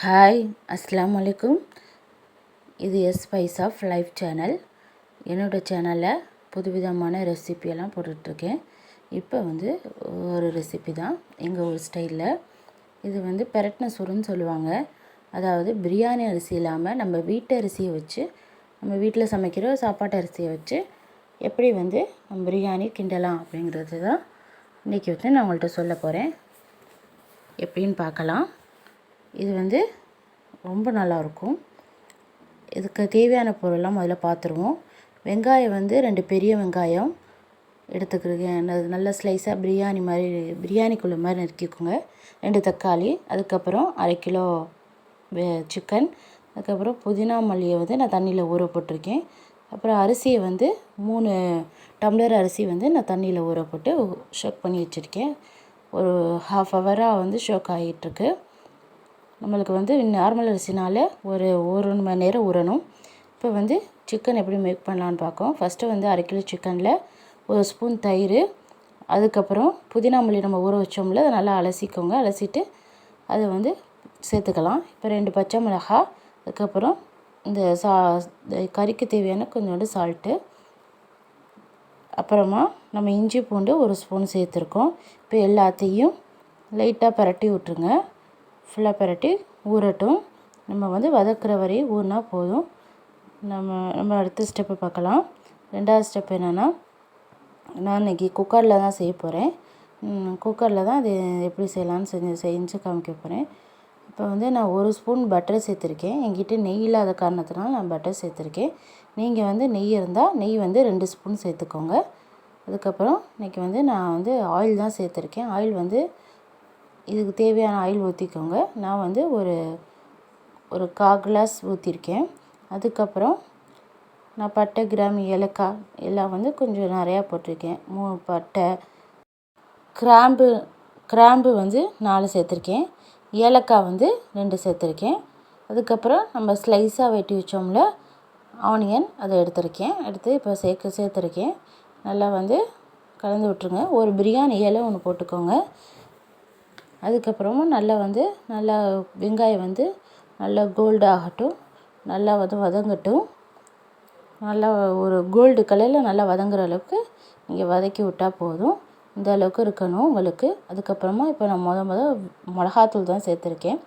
Hi அஸ்லாம் அலைக்கும் இது S spice of life channel என்னோடய சேனலில் புதுவிதமான ரெசிபியெல்லாம் போட்டுட்ருக்கேன். இப்போ வந்து ஒரு ரெசிபி தான். எங்கள் ஊர் ஸ்டைலில் இது வந்து பெரட்ன சுருன்னு சொல்லுவாங்க. அதாவது பிரியாணி அரிசி இல்லாமல் நம்ம வீட்டு அரிசியை வச்சு நம்ம வீட்டில் சமைக்கிற சாப்பாட்டு அரிசியை வச்சு எப்படி வந்து நம்ம பிரியாணி கிண்டலாம் அப்படிங்கிறது தான். இன்றைக்கி வந்து நான் உங்கள்கிட்ட சொல்ல போகிறேன் எப்படின்னு பார்க்கலாம். இது வந்து ரொம்ப நல்லாயிருக்கும். இதுக்கு தேவையான பொருள்லாம் முதல்ல பார்த்துருவோம். வெங்காயம் வந்து ரெண்டு பெரிய வெங்காயம் எடுத்துக்கிறேன். அது நல்ல ஸ்லைஸாக பிரியாணி மாதிரி பிரியாணிக்குள்ள மாதிரி நறுக்கிக்கோங்க. ரெண்டு தக்காளி அதுக்கப்புறம் அரை கிலோ சிக்கன் அதுக்கப்புறம் புதினா மல்லியை வந்து நான் தண்ணியில் ஊற போட்டிருக்கேன். அப்புறம் அரிசியை வந்து மூணு டம்ளர் அரிசி வந்து நான் தண்ணியில் ஊற போட்டு ஷோக் பண்ணி வச்சுருக்கேன். ஒரு ஹாஃப் ஹவராக வந்து ஷோக் ஆகிட்டுருக்கு நம்மளுக்கு வந்து நார்மல் அரிசினால ஒரு ஒரு மணி நேரம் ஊறணும். இப்போ வந்து சிக்கன் எப்படி மேக் பண்ணலான்னு பார்க்கோம் ஃபஸ்ட்டு வந்து அரை கிலோ சிக்கனில் ஒரு ஸ்பூன் தயிர். அதுக்கப்புறம் புதினா மல்லி நம்ம ஊற வச்சோம்ல அதை நல்லா அலசிக்கோங்க. அலசிட்டு அதை வந்து சேர்த்துக்கலாம். இப்போ ரெண்டு பச்சை மிளகா அதுக்கப்புறம் இந்த சா கறிக்கு தேவையான கொஞ்சோண்டு சால்ட்டு அப்புறமா நம்ம இஞ்சி பூண்டு ஒரு ஸ்பூன் சேர்த்துருக்கோம். இப்போ எல்லாத்தையும் லைட்டாக பரட்டி விட்ருங்க ஃபுல்லாக பரட்டி ஊறட்டும். நம்ம வந்து வதக்குற வரையும் ஊறினா போதும். நம்ம நம்ம அடுத்த ஸ்டெப்பு பார்க்கலாம். ரெண்டாவது ஸ்டெப் என்னென்னா நான் இன்றைக்கி குக்கரில் தான் செய்ய போகிறேன் குக்கரில் தான் அது எப்படி செய்யலான்னு செஞ்சு செஞ்சு காமிக்க போகிறேன் இப்போ வந்து நான் ஒரு ஸ்பூன் பட்டர் சேர்த்துருக்கேன். என்கிட்ட நெய் இல்லாத காரணத்தினால நான் பட்டர் சேர்த்துருக்கேன். நீங்கள் வந்து நெய் இருந்தால் நெய் வந்து ரெண்டு ஸ்பூன் சேர்த்துக்கோங்க. அதுக்கப்புறம் இன்றைக்கி வந்து நான் வந்து ஆயில் தான் சேர்த்துருக்கேன். ஆயில் வந்து இதுக்கு தேவையான ஆயில் ஊற்றிக்கோங்க நான் வந்து ஒரு ஒரு கால் கிளாஸ் ஊற்றிருக்கேன் அதுக்கப்புறம் நான் பட்டை கிராம் ஏலக்காய் எல்லாம் வந்து கொஞ்சம் நிறையா போட்டிருக்கேன். மூணு பட்டை கிராம்பு கிராம்பு வந்து நாலு சேர்த்துருக்கேன். ஏலக்காய் வந்து ரெண்டு சேர்த்துருக்கேன். அதுக்கப்புறம் நம்ம ஸ்லைஸாக வெட்டி வச்சோம்ல ஆனியன் அதை எடுத்திருக்கேன். எடுத்து இப்போ சேர்க்க சேர்த்துருக்கேன். நல்லா வந்து கலந்து விட்ருங்க ஒரு பிரியாணி இலை ஒன்று போட்டுக்கோங்க. அதுக்கப்புறமா நல்லா வந்து நல்லா வெங்காயம் வந்து நல்லா கோல்டு ஆகட்டும் நல்லா வந்து வதங்கட்டும். நல்லா ஒரு கோல்டு கலரில் நல்லா வதங்குற அளவுக்கு நீங்கள் வதக்கி விட்டால் போதும். இந்த அளவுக்கு இருக்கணும் உங்களுக்கு. அதுக்கப்புறமா இப்போ நான் முத முத மிளகாத்தூள் தான் சேர்த்துருக்கேன்.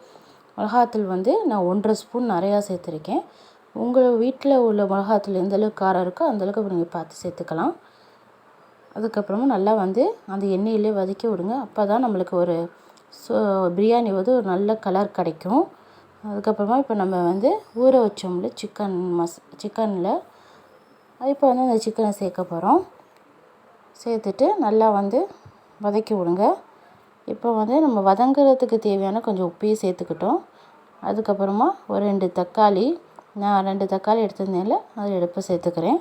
மிளகாத்தூள் வந்து நான் ஒன்றரை ஸ்பூன் நிறையா சேர்த்துருக்கேன். உங்கள் வீட்டில் உள்ள மிளகாத்தூள் எந்த அளவுக்கு காரம் இருக்கோ அந்தளவுக்கு நீங்கள் பார்த்து சேர்த்துக்கலாம். அதுக்கப்புறமா நல்லா வந்து அந்த எண்ணெயிலே வதக்கி விடுங்க. அப்போ தான் நம்மளுக்கு ஒரு ஸோ பிரியாணி வந்து ஒரு நல்ல கலர் கிடைக்கும். அதுக்கப்புறமா இப்போ நம்ம வந்து ஊற வச்சோம்ல சிக்கன் மஸ் சிக்கனில் இப்போ வந்து அந்த சிக்கனை சேர்க்க போகிறோம் சேர்த்துட்டு நல்லா வந்து வதக்கி விடுங்க. இப்போ வந்து நம்ம வதங்குறதுக்கு தேவையான கொஞ்சம் உப்பையும் சேர்த்துக்கிட்டோம். அதுக்கப்புறமா ஒரு ரெண்டு தக்காளி நான் ரெண்டு தக்காளி எடுத்திருந்தேன்ல அதை எடுப்பு சேர்த்துக்கிறேன்.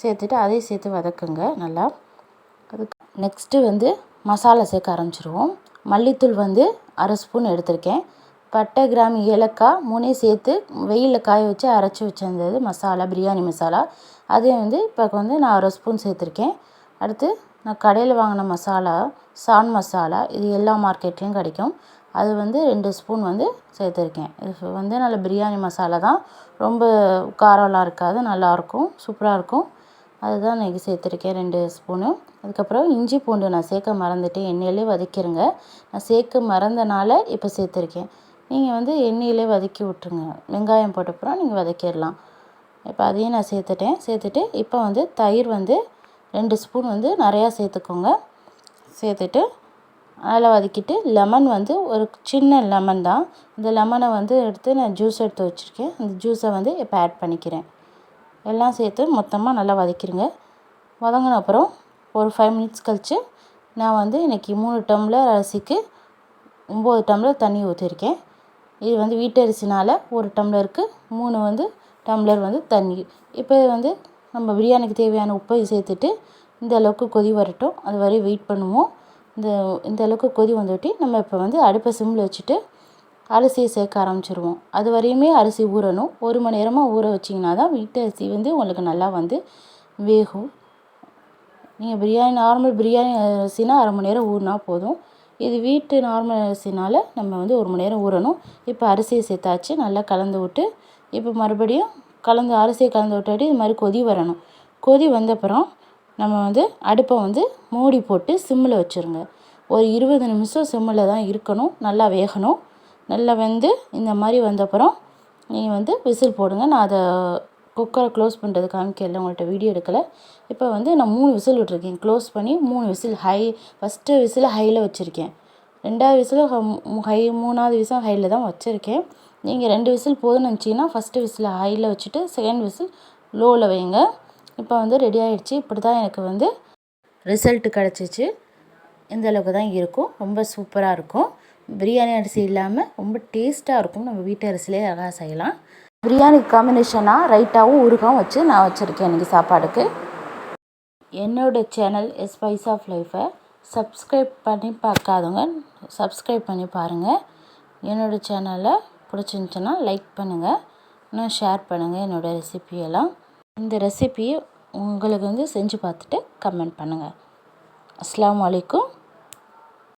சேர்த்துட்டு அதையும் சேர்த்து வதக்குங்க நல்லா. அதுக்கு நெக்ஸ்ட்டு வந்து மசாலா சேர்க்க ஆரம்பிச்சிருவோம். மல்லித்தூள் வந்து அரை ஸ்பூன் எடுத்திருக்கேன். பட்டை கிராம் ஏலக்காய் மூணையும் சேர்த்து வெயிலில் காய வச்சு அரைச்சி வச்சிருந்தது மசாலா பிரியாணி மசாலா. அதையும் வந்து இப்போ வந்து நான் அரை ஸ்பூன் சேர்த்துருக்கேன். அடுத்து நான் கடையில் வாங்கின மசாலா சான் மசாலா இது எல்லா மார்க்கெட்லேயும் கிடைக்கும். அது வந்து ரெண்டு ஸ்பூன் வந்து சேர்த்துருக்கேன். இது வந்து நல்ல பிரியாணி மசாலா தான். ரொம்ப காரம்லாம் இருக்காது நல்லாயிருக்கும் சூப்பராக இருக்கும். அதுதான் இன்றைக்கி சேர்த்துருக்கேன் ரெண்டு ஸ்பூனு. அதுக்கப்புறம் இஞ்சி பூண்டு நான் சேர்க்க மறந்துட்டேன். எண்ணெயிலே வதக்கிடுங்க நான் சேர்க்க மறந்தனால இப்போ சேர்த்துருக்கேன். நீங்கள் வந்து எண்ணெயிலே வதக்கி விட்ருங்க வெங்காயம் போட்டப்புறம் நீங்கள் வதக்கிடலாம். இப்போ அதையும் நான் சேர்த்துட்டேன். சேர்த்துட்டு இப்போ வந்து தயிர் வந்து ரெண்டு ஸ்பூன் வந்து நிறையா சேர்த்துக்கோங்க. சேர்த்துட்டு அதில் வதக்கிட்டு லெமன் வந்து ஒரு சின்ன லெமன் தான். இந்த லெமனை வந்து எடுத்து நான் ஜூஸ் எடுத்து வச்சுருக்கேன். அந்த ஜூஸை வந்து இப்போ ஆட் பண்ணிக்கிறேன். எல்லாம் சேர்த்து மொத்தமாக நல்லா வதக்கிடுங்க வதங்கின அப்புறம் ஒரு ஃபைவ் மினிட்ஸ் கழித்து நான் வந்து இன்றைக்கி மூணு டம்ளர் அரிசிக்கு ஒம்பது டம்ளர் தண்ணி ஊற்றிருக்கேன் இது வந்து வீட்டரிசினால் ஒரு டம்ளருக்கு மூணு வந்து டம்ளர் வந்து தண்ணி. இப்போ வந்து நம்ம பிரியாணிக்கு தேவையான உப்பை சேர்த்துட்டு இந்த அளவுக்கு கொதி வரட்டும். அது வரை வெயிட் பண்ணுவோம். இந்த இந்த அளவுக்கு கொதி வந்துட்டி நம்ம இப்போ வந்து அடுப்பை சிம்மில் வச்சுட்டு அரிசியை சேர்க்க ஆரம்பிச்சிருவோம். அது வரையுமே அரிசி ஊறணும். ஒரு மணி நேரமாக ஊற வச்சிங்கன்னா தான் வீட்டு அரிசி வந்து உங்களுக்கு நல்லா வந்து வேகும். நீங்கள் பிரியாணி நார்மல் பிரியாணி அரிசினா அரை மணி நேரம் ஊறினா போதும். இது வீட்டு நார்மல் அரிசினால் நம்ம வந்து ஒரு மணி நேரம் ஊறணும். இப்போ அரிசியை சேர்த்தாச்சு. நல்லா கலந்து விட்டு இப்போ மறுபடியும் கலந்து அரிசியை கலந்து விட்டாடி இது மாதிரி கொதி வரணும். கொதி வந்தப்புறம் நம்ம வந்து அடுப்பை வந்து மூடி போட்டு சிம்மில் வச்சுருங்க. ஒரு இருபது நிமிஷம் சிம்மில் தான் இருக்கணும். நல்லா வேகணும். நல்லா வெந்து இந்த மாதிரி வந்தப்புறம் நீங்கள் வந்து விசில் போடுங்க. நான் அதை குக்கரை க்ளோஸ் பண்ணுறது காமிக்கல உங்கள்கிட்ட வீடியோ எடுக்கலை. இப்போ வந்து நான் மூணு விசில் விட்ருக்கேன் க்ளோஸ் பண்ணி மூணு விசில் ஹை ஃபஸ்ட்டு விசில் ஹையில் வச்சுருக்கேன். ரெண்டாவது விசில் ஹை மூணாவது விசில் ஹையில் தான் வச்சுருக்கேன். நீங்கள் ரெண்டு விசில் போதும்னு நினச்சிங்கன்னா ஃபஸ்ட்டு விசில் ஹையில் வச்சுட்டு செகண்ட் விசில் லோவில் வைங்க. இப்போ வந்து ரெடி ஆகிடுச்சு இப்படி தான் எனக்கு வந்து ரிசல்ட்டு கிடச்சிச்சு. இந்தளவுக்கு தான் இருக்கும். ரொம்ப சூப்பராக இருக்கும். பிரியாணி அரிசி இல்லாமல் ரொம்ப டேஸ்ட்டாக இருக்கும். நம்ம வீட்டு அரிசியிலே அழகாக செய்யலாம். பிரியாணி காம்பினேஷனாக ரைட்டாகவும் ஊறுகாவும் வச்சு நான் வச்சுருக்கேன் இன்றைக்கி சாப்பாடுக்கு. என்னோடய சேனல் ஸ்பைஸ் ஆஃப் லைஃப்பை சப்ஸ்கிரைப் பண்ணி பார்க்காதவங்க சப்ஸ்கிரைப் பண்ணி பாருங்கள் என்னோடய சேனலை பிடிச்சிருந்துச்சின்னா லைக் பண்ணுங்கள் இன்னும் ஷேர் பண்ணுங்கள் என்னோடய ரெசிபியெல்லாம் இந்த ரெசிபியை உங்களுக்கு வந்து செஞ்சு பார்த்துட்டு கமெண்ட் பண்ணுங்கள் அஸ்லாம் வலைக்கும்